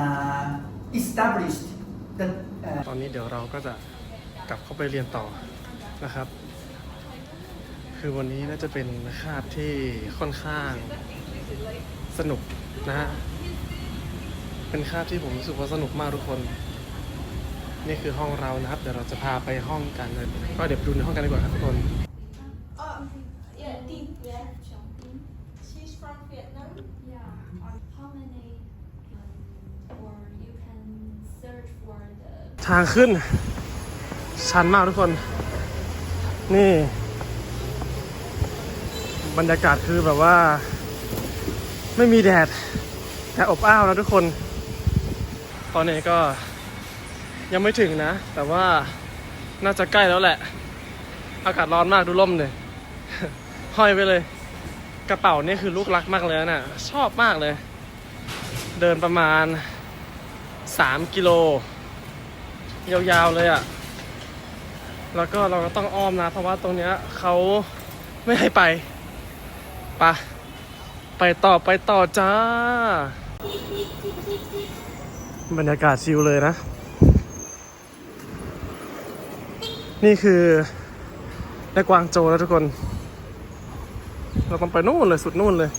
uh, established the uh, ตอนนี้เดี๋ยวเราก็จะกลับเข้าไปเรียนต่อนะครับ คือวันนี้น่าจะเป็นคาบที่ค่อนข้างสนุกนะฮะ เป็นคาบที่ผมรู้สึกว่าสนุกมากทุกคน นี่คือห้องเรานะครับ เดี๋ยวเราจะพาไปห้องกันเลยก็เดี๋ยวไปดูในห้องกันดีกว่าครับทุกคน Oh, yeah, ทางขึ้น ชันมากทุกคน นี่ บรรยากาศคือแบบว่า ไม่มีแดด แต่อบอ้าวนะทุกคน ตอนนี้ก็ยังไม่ถึงนะ แต่ว่าน่าจะใกล้แล้วแหละ อากาศร้อนมากดูร่มเลยห้อยไปเลย กระเป๋านี่คือลูกรักมากเลยน่ะ ชอบมากเลย เดินประมาณ 3 กิโล ยาวๆเลยอะ่ะ แล้วก็เราก็ต้องอ้อมนะ เพราะว่าตรงเนี้ยเขาไม่ให้ไปไปะไปต่อไปต่อจ้า บรรยากาศชิลเลยนะ นี่คือในกวางโจแล้วทุกคน เราต้องไปนู่นเลยสุดนู่นเลย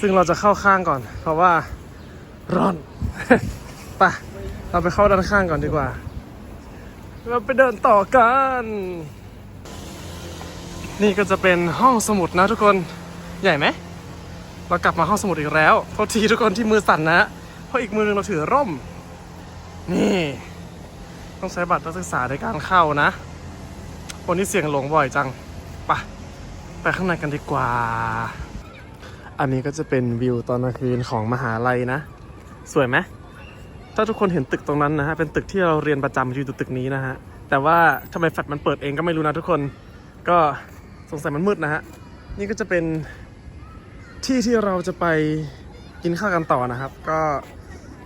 ซึ่งเราจะเข้าข้างก่อน เพราะว่าร้อน ไป เราไปเข้าด้านข้างก่อนดีกว่า เราไปเดินต่อกัน นี่ก็จะเป็นห้องสมุดนะทุกคนใหญ่ไหม เรากลับมาห้องสมุดอีกแล้วโทษทีทุกคนที่มือสั่นนะ เพราะอีกมือหนึงเราถือร่ม นี่ ต้องใช้บัตรนักศึกษาในการเข้านะ คนนี้เสียงหลงบ่อยจังไปะไปข้างในกันดีกว่า อันนี้ก็จะเป็นวิวตอนกลางคืนของมหาลัยนะ สวยไหม ถ้าทุกคนเห็นตึกตรงนั้นนะฮะ เป็นตึกที่เราเรียนประจำอยู่ตึกนี้นะฮะ แต่ว่าทำไมแฟลตมันเปิดเองก็ไม่รู้นะทุกคน ก็สงสัยมันมืดนะฮะ นี่ก็จะเป็นที่ที่เราจะไปกินข้าวกันต่อนะครับ ก็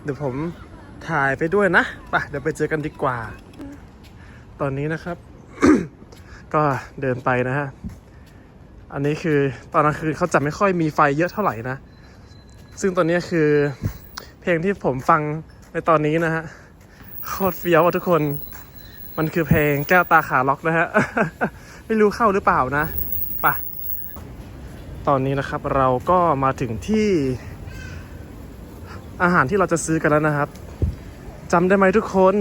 เดี๋ยวผมถ่ายไปด้วยนะไปเดี๋ยวไปเจอกันดีกว่า ตอนนี้นะครับ ก็เดินไปนะฮะ อันนี้คือตอนกลางคืนเขาจะไม่ค่อยมีไฟเยอะเท่าไหร่นะ ซึ่งตอนนี้คือเพลงที่ผมฟัง ในตอนนี้นะฮะโคตรเฟี้ยวอะทุกคน มันคือเพลงแก้วตาขาล็อกนะฮะ ไม่รู้เข้าหรือเปล่านะปะตอนนี้นะครับเราก็มาถึงที่อาหารที่เราจะซื้อกันแล้วนะครับจำได้ไหมทุกคน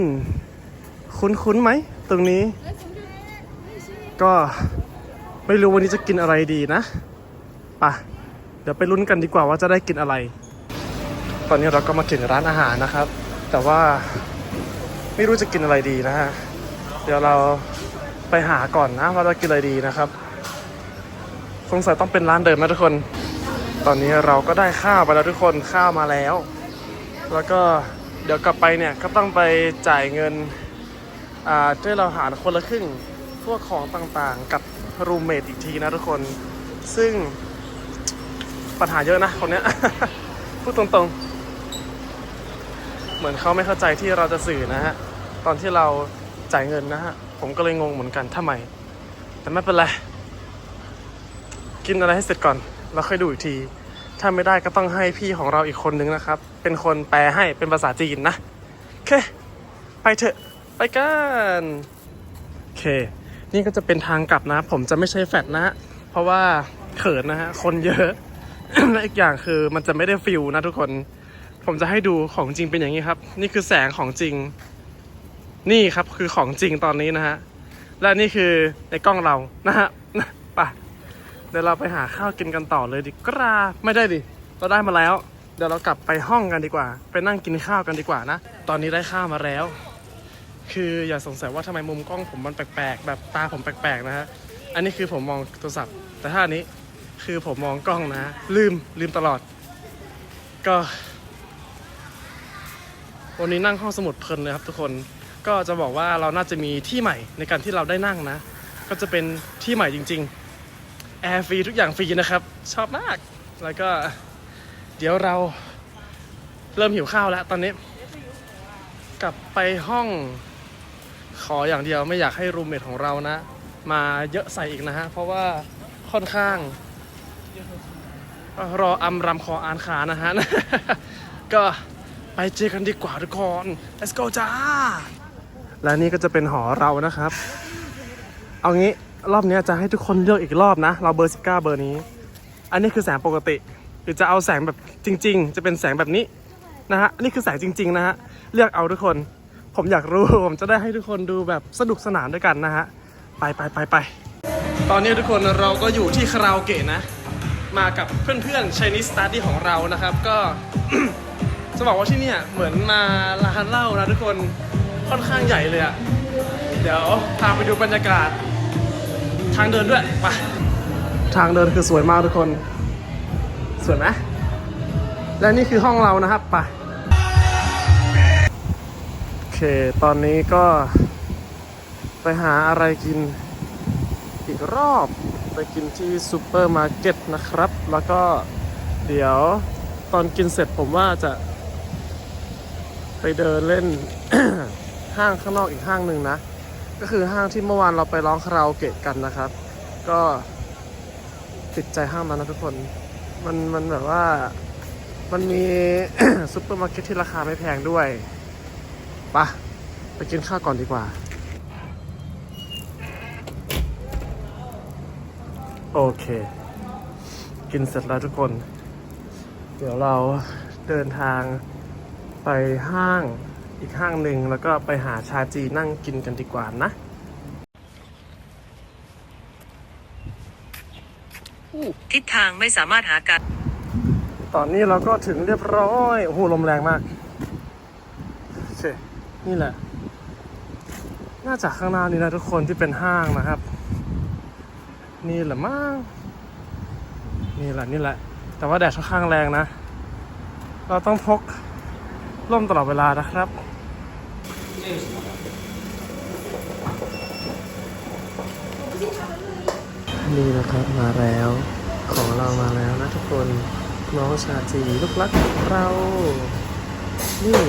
คุ้นๆไหม ตรงนี้ ก็ไม่รู้วันนี้จะกินอะไรดีนะปะเดี๋ยวไปลุ้นกันดีกว่าว่าจะได้กินอะไร ตอนนี้เราก็มาถึงร้านอาหารนะครับ แต่ว่าไม่รู้จะกินอะไรดีนะฮะ เดี๋ยวเราไปหาก่อนนะว่าจะกินอะไรดีนะครับสงสัยต้องเป็นร้านเดิมนะทุกคน ตอนนี้เราก็ได้ข้าวไปแล้วทุกคนข้าวมาแล้ว แล้วก็เดี๋ยวกลับไปเนี่ยก็ต้องไปจ่ายเงินอ่าที่เราหารคนละครึ่งพวกของต่างๆ กับรูมเมทอีกทีนะทุกคน ซึ่งปัญหาเยอะนะคนเนี้ย พูดตรงๆ เหมือนเขาไม่เข้าใจที่เราจะสื่อนะฮะ ตอนที่เราจ่ายเงินนะฮะ ผมก็เลยงงเหมือนกันทำไม แต่ไม่เป็นไร กินอะไรให้เสร็จก่อน แล้วค่อยดูอีกที ถ้าไม่ได้ก็ต้องให้พี่ของเราอีกคนนึงนะครับ เป็นคนแปลให้เป็นภาษาจีนนะโอเค ไปเถอะ ไปกันโอเค นี่ก็จะเป็นทางกลับนะ ผมจะไม่ใช้แฟลชนะ เพราะว่าเขินนะฮะ คนเยอะ และอีกอย่างคือมันจะไม่ได้ฟิลนะทุกคน ผมจะให้ดูของจริงเป็นอย่างนี้ครับ นี่คือแสงของจริง นี่ครับคือของจริงตอนนี้นะฮะ และนี่คือในกล้องเรานะฮะไปเดี๋ยวเราไปหาข้าวกินกันต่อเลยดีกว่าไม่ได้ดิเราได้มาแล้ว เดี๋ยวเรากลับไปห้องกันดีกว่า ไปนั่งกินข้าวกันดีกว่านะ ตอนนี้ได้ข้าวมาแล้ว คืออย่าสงสัยว่าทำไมมุมกล้องผมมันแปลกๆ แบบตาผมแปลกๆนะฮะ อันนี้คือผมมองโทรศัพท์ แต่ถ้าอันนี้คือผมมองกล้องนะ ลืมลืมตลอด ก็ วันนี้นั่งห้องสมุดเพลินเลยครับทุกคนก็จะบอกว่าเราน่าจะมีที่ใหม่ในการที่เราได้นั่งนะ ก็จะเป็นที่ใหม่จริงๆแอร์ฟรีทุกอย่างฟรีนะครับ ชอบมาก แล้วก็เดี๋ยวเราเริ่มหิวข้าวแล้วตอนนี้ กลับไปห้องขออย่างเดียวไม่อยากให้รูมเมทของเรานะ มาเยอะใส่อีกนะฮะ เพราะว่าค่อนข้าง รออำรำคออ่านขานะฮะ ก็ ไปเจอกันดีกว่าทุกคน let's go จ้า และนี่ก็จะเป็นหอเรานะครับ เอางี้รอบนี้จะให้ทุกคนเลือกอีกรอบนะ เราเบอร์สิบเก้าเบอร์นี้ อันนี้คือแสงปกติ หรือจะเอาแสงแบบจริง ๆ จะเป็นแสงแบบนี้นะฮะ นี่คือแสงจริง ๆ นะฮะ เลือกเอาทุกคน ผมอยากรู้ ผมจะได้ให้ทุกคนดูแบบสนุกสนานด้วยกันนะฮะ ไปไปไปไป ตอนนี้ทุกคนเราก็อยู่ที่คาราโอเกะนะ มากับเพื่อนๆ Chinese Study ของเรานะครับ ก็ จะบอกว่าที่เนี่ยเหมือนมาร้านเหล้านะทุกคนค่อนข้างใหญ่เลยอะเดี๋ยวพาไปดูบรรยากาศ ทางเดินด้วยไปทางเดินคือสวยมากทุกคน สวยไหมและนี่คือห้องเรานะครับไปโอเค ตอนนี้ก็ไปหาอะไรกินอีกรอบไปกินที่ซูเปอร์มาร์เก็ตนะครับ แล้วก็เดี๋ยวตอนกินเสร็จผมว่าจะ ไปเดินเล่นห้างข้างนอกอีกห้างหนึ่งนะ ก็คือห้างที่เมื่อวานเราไปร้องคาราโอเกะกันนะครับ ก็ติดใจห้างนั้นนะทุกคน มันมันแบบว่ามันมีซุปเปอร์มาร์เก็ตที่ราคาไม่แพงด้วยปะไปกินข้าวก่อนดีกว่า โอเค กินเสร็จแล้วทุกคน เดี๋ยวเราเดินทาง ไปห้างอีกห้างหนึ่งแล้วก็ไปหาชาจีนั่งกินกันดีกว่านะทิศทางไม่สามารถหาการตอนนี้เราก็ถึงเรียบร้อย โอ้โห ลมแรงมากโอเคนี่แหละ น่าจะข้างหน้านี้นะทุกคนที่เป็นห้างนะครับ นี่แหละมั้งนี่แหละนี่แหละ แต่ว่าแดดค่อนข้างแรงนะ เราต้องพก ร่มตลอดเวลานะครับนี่นะครับมาแล้ว ของเรามาแล้วนะทุกคนน้องชาจีลูกรักของเรา นี่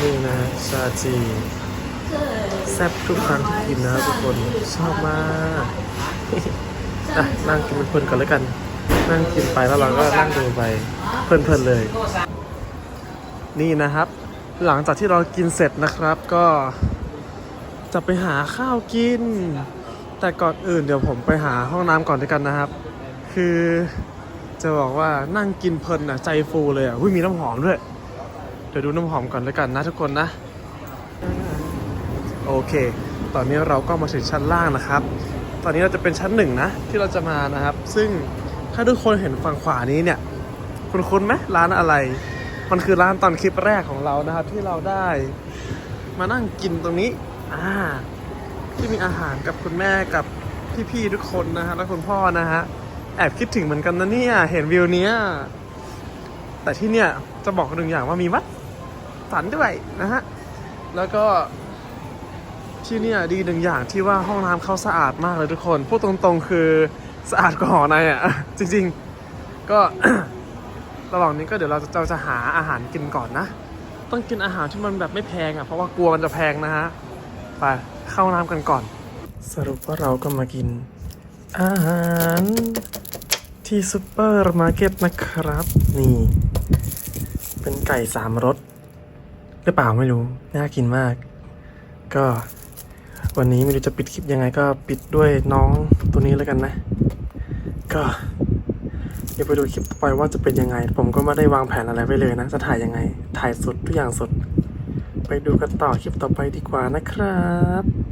นี่นะชาจีแซ่บทุกครั้งที่กินนะทุกคนชอบมากอะนั่งกินเพลินๆก่อนแล้วกัน นั่งกินไปแล้วเราก็นั่งดูไปเพลินๆเลย นี่นะครับ หลังจากที่เรากินเสร็จนะครับก็จะไปหาข้าวกิน แต่ก่อนอื่นเดี๋ยวผมไปหาห้องน้ำก่อนด้วยกันนะครับ คือจะบอกว่านั่งกินเพลินอะใจฟูเลยอะหุ้ยมีน้ำหอมด้วย เดี๋ยวดูน้ำหอมก่อนด้วยกันนะทุกคนนะ โอเค ตอนนี้เราก็มาถึงชั้นล่างนะครับ ตอนนี้เราจะเป็นชั้นหนึ่งนะ ที่เราจะมานะครับ ซึ่งถ้าทุกคนเห็นฝั่งขวานี้เนี่ย คุณคุ้นไหมร้านอะไร มันคือร้านตอนคลิปแรกของเรานะครับ ที่เราได้มานั่งกินตรงนี้อ่าที่มีอาหารกับคุณแม่กับพี่ๆทุกคนนะฮะและคุณพ่อนะฮะแอบคิดถึงเหมือนกันนะเนี่ยเห็นวิวเนี้ยแต่ที่เนี่ยจะบอกหนึ่งอย่างว่ามีวัดสันด้วยนะฮะแล้วก็ที่เนี่ยดีหนึ่งอย่างที่ว่าห้องน้ำเขาสะอาดมากเลยทุกคนพูดตรงๆคือสะอาดกว่าหอในอะจริงๆ ก็ ระหว่างนี้ก็เดี๋ยวเราจะเราจะหาอาหารกินก่อนนะ ต้องกินอาหารที่มันแบบไม่แพงอะ เพราะว่ากลัวมันจะแพงนะฮะ ไปเข้าน้ำกันก่อน สรุปว่าเราก็มากิน อาหารที่ซูเปอร์มาร์เก็ตนะครับ นี่ เป็นไก่สามรสหรือเปล่าไม่รู้ น่ากินมาก ก็ วันนี้ไม่รู้จะปิดคลิปยังไงก็ปิดด้วยน้องตัวนี้แล้วกันนะ ก็ ดี๋ยวไปดูคลิปต่อไปว่าจะเป็นยังไง ผมก็ไม่ได้วางแผนอะไรไว้เลยนะ จะถ่ายยังไง ถ่ายสดทุกอย่างสด ไปดูกันต่อคลิปต่อไปดีกว่านะครับ